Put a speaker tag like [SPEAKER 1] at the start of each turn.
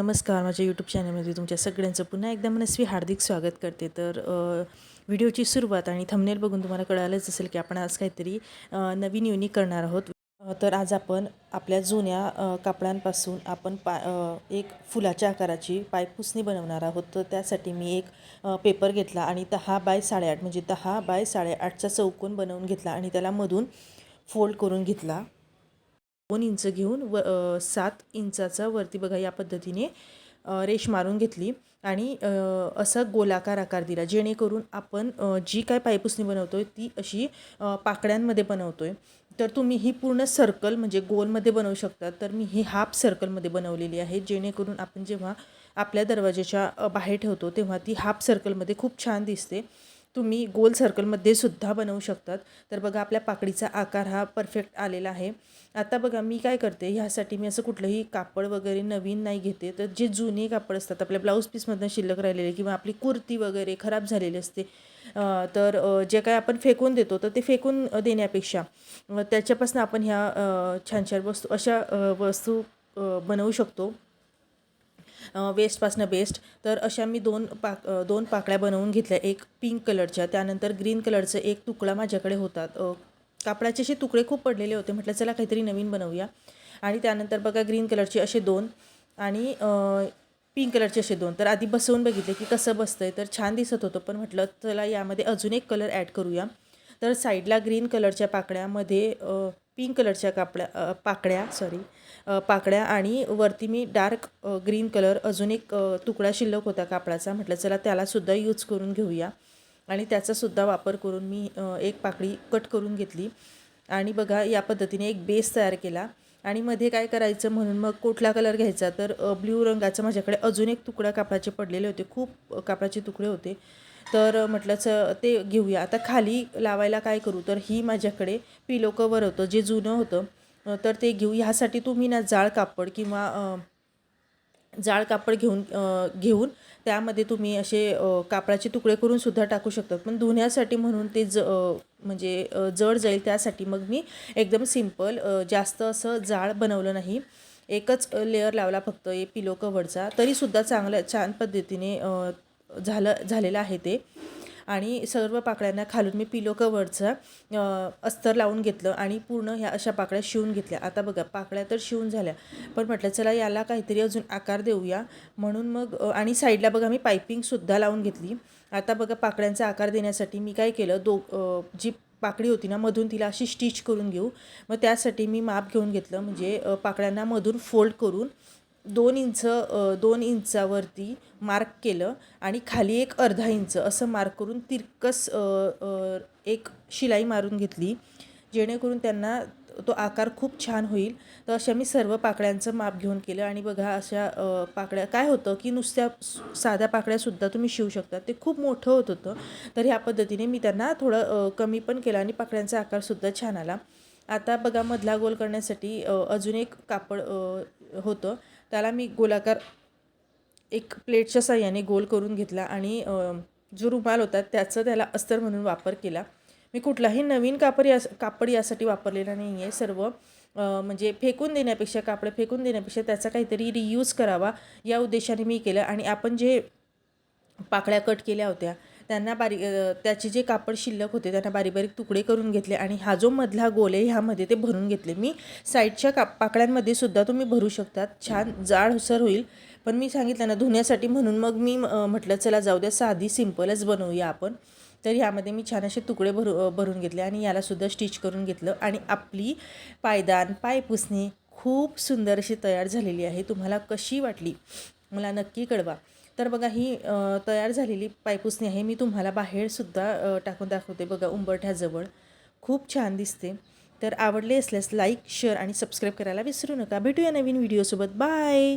[SPEAKER 1] नमस्कार. माझ्या यूट्यूब चॅनलमध्ये तुमच्या सगळ्यांचं पुन्हा एकदा मनस्वी हार्दिक स्वागत करते. तर व्हिडिओची सुरुवात आणि थंबनेल बघून तुम्हाला कळालंच असेल की आपण आज काहीतरी नवीन युनिक करणार आहोत. तर आज आपण आपल्या जुन्या कापडांपासून आपण पा एक फुलाच्या आकाराची पायपुसणी बनवणार आहोत. तर त्यासाठी मी एक पेपर घेतला आणि दहा बाय साडेआठ म्हणजे दहा बाय साडेआठचा चौकोन बनवून घेतला आणि त्याला मधून फोल्ड करून घेतला. दोन इंच घेऊन व सात इंचाचा वरती बघा या पद्धतीने रेष मारून घेतली. आणि असा गोलाकार आकार दिला जेणेकरून आपण जी काय पायपुसणी आहे ती अशी पाकळ्यांमध्ये बनवतो आहे तर तुम्ही ही पूर्ण सर्कल म्हणजे गोलमध्ये बनवू शकता. तर मी ही हाफ सर्कलमध्ये बनवलेली आहे जेणेकरून आपण जेव्हा आपल्या दरवाजाच्या बाहेर ठेवतो तेव्हा ती हाफ सर्कलमध्ये खूप छान दिसते. तुम्ही गोल सर्कलमध्ये सुद्धा बनवू शकतात. तर बघा आपल्या पाकडीचा आकार हा परफेक्ट आलेला आहे. आता बघा मी काय करते ह्यासाठी मी असं कुठलंही कापड वगैरे नवीन नाही घेते. तर जे जुने कापड असतात आपल्या ब्लाऊज पीसमधनं शिल्लक राहिलेले किंवा आपली कुर्ती वगैरे खराब झालेली असते तर जे काय आपण फेकून देतो तर ते फेकून देण्यापेक्षा त्याच्यापासून आपण ह्या छान छान वस्तू अशा वस्तू बनवू शकतो. वेस्टपासनं बेस्ट तर अशा मी दोन पाक दोन पाकळ्या बनवून घेतल्या. एक पिंक कलरच्या त्यानंतर ग्रीन कलरचं एक तुकडा माझ्याकडे होता. कापडाचे असे तुकडे खूप पडलेले होते. म्हटलं चला काहीतरी नवीन बनवूया. आणि त्यानंतर बघा ग्रीन कलरचे असे दोन आणि पिंक कलरचे असे दोन. तर आधी बसवून बघितले की कसं बसतं आहे तर छान दिसत होतं. पण म्हटलं चला यामध्ये अजून एक कलर ॲड करूया. तर साईडला ग्रीन कलरच्या पाकळ्यामध्ये पिंक कलरच्या कापड्या पाकड्या सॉरी पाकड्या आणि वरती मी डार्क ग्रीन कलर अजून एक तुकडा शिल्लक होता कापडाचा. म्हटलं चला त्यालासुद्धा यूज करून घेऊया. आणि त्याचासुद्धा वापर करून मी एक पाकळी कट करून घेतली. आणि बघा या पद्धतीने एक बेस तयार केला. आणि मध्ये काय करायचं म्हणून मग कुठला कलर घ्यायचा? तर ब्ल्यू रंगाचा माझ्याकडे अजून एक तुकडा कापडाचे पडलेले होते. खूप कापडाचे तुकडे होते. तर अ, म्हटलं च ते घेऊया. आता खाली लावायला काय करू? तर ही माझ्याकडे पिलो कवर होतं जे जुनं होतं. तर ते घेऊ ह्यासाठी तुम्ही ना जाळ कापड किंवा जाळ कापड घेऊन घेऊन त्यामध्ये तुम्ही असे कापडाचे तुकडे करून सुद्धा टाकू शकतात. पण धुण्यासाठी म्हणून ते ज म्हणजे जड जाईल त्यासाठी मग मी एकदम सिंपल जास्त असं जाळ बनवलं नाही. एकच लेअर लावला फक्त हे पिलो कव्हरचा तरीसुद्धा चांगल्या छान पद्धतीने झालं झालेलं आहे ते. आणि सर्व पाकळ्यांना खालून मी पिलो कवरचं अस्तर लावून घेतलं आणि पूर्ण ह्या अशा पाकळ्या शिवून घेतल्या. आता बघा पाकळ्या तर शिवून झाल्या पण म्हटलं चला याला काहीतरी अजून आकार देऊया. म्हणून मग आणि साईडला बघा मी पायपिंगसुद्धा लावून घेतली. आता बघा पाकळ्यांचा आकार देण्यासाठी मी काय केलं दो जी पाकळी होती ना मधून तिला अशी स्टिच करून घेऊ. मग त्यासाठी मी माप घेऊन घेतलं म्हणजे पाकळ्यांना मधून फोल्ड करून दोन इंच दोन इंचावरती मार्क केलं आणि खाली एक अर्धा इंच असं मार्क करून तिरकस एक शिलाई मारून घेतली जेणेकरून त्यांना तो आकार खूप छान होईल. तर अशा मी सर्व पाकळ्यांचं माप घेऊन केलं आणि बघा अशा पाकळ्या काय होतं की नुसत्या साध्या पाकळ्यासुद्धा तुम्ही शिवू शकता. ते खूप मोठं होत होतं. तर ह्या पद्धतीने मी त्यांना थोडं कमी पण केलं आणि पाकळ्यांचा आकारसुद्धा छान आला. आता बघा मधला गोल करण्यासाठी अजून एक कापड होतं. त्याला मी गोलाकार एक प्लेटच्या साह्याने गोल करून घेतला आणि जो रुमाल होता त्याचं त्याला अस्तर म्हणून वापर केला. मी कुठलाही नवीन कापड या कापड यासाठी वापरलेला नाही आहे सर्व म्हणजे फेकून देण्यापेक्षा कापड फेकून देण्यापेक्षा त्याचा काहीतरी रियूज करावा या उद्देशाने मी केलं. आणि आपण जे पाकळ्या कट केल्या होत्या त्यांना बारीक त्याचे जे कापड शिल्लक होते त्यांना बारीक बारीक तुकडे करून घेतले आणि हा जो मधला गोल आहे ह्यामध्ये ते भरून घेतले. मी साईडच्या काप पाकळ्यांमध्ये सुद्धा तुम्ही भरू शकतात. छान जाडसर होईल. पण मी सांगितलं ना धुण्यासाठी म्हणून मग मी म्हटलं चला जाऊ द्या साधी सिम्पलच बनवूया आपण. तर ह्यामध्ये मी छान असे तुकडे भरू भरून घेतले आणि यालासुद्धा स्टिच करून घेतलं. आणि आपली पायदान पायपुसणी खूप सुंदर अशी तयार झालेली आहे. तुम्हाला कशी वाटली? मला नक्की कळवा. तर बघा ही तयार झालेली पायपुसणी आहे. मी तुम्हाला बाहेरसुद्धा टाकून दाखवते बघा उंबरठ्याजवळ खूप छान दिसते. तर आवडले असल्यास लाईक शेअर आणि सबस्क्राईब करायला विसरू नका. भेटूया नवीन व्हिडिओसोबत. बाय!